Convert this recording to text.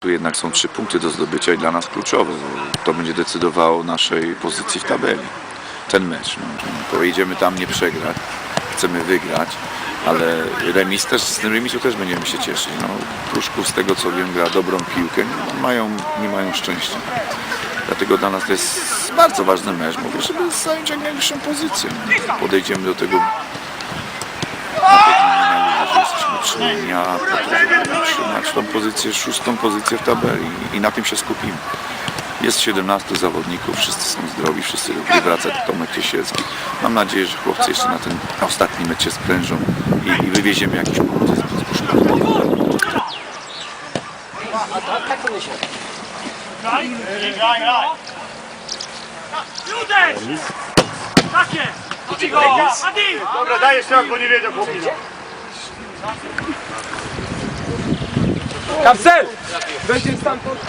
Tu jednak są trzy punkty do zdobycia i dla nas kluczowe. To będzie decydowało o naszej pozycji w tabeli. Ten mecz. No. Pojedziemy tam nie przegrać, chcemy wygrać, ale remis też, z tym remisu też będziemy się cieszyć. No, Pruszków z tego co wiem gra dobrą piłkę, nie mają, nie mają szczęścia. Dlatego dla nas to jest bardzo ważny mecz, mówię, żeby zająć jak najwyższą pozycję. No. Podejdziemy do tego na pewno nie na ludzie, że jesteśmy czynni, a po to, żeby utrzymać tą pozycję, szóstą pozycję w tabeli i na tym się skupimy. Jest 17 zawodników, wszyscy są zdrowi, wszyscy lubią wracać Tomek Ciesielski. Mam nadzieję, że chłopcy jeszcze na ten ostatni mecz się sprężą i, i wywieziemy jakiś punkt z. Józef! Takie! Dobra, daj jeszcze raz, bo nie wiedział chłopina. Kapsel! Będzie stamtąd.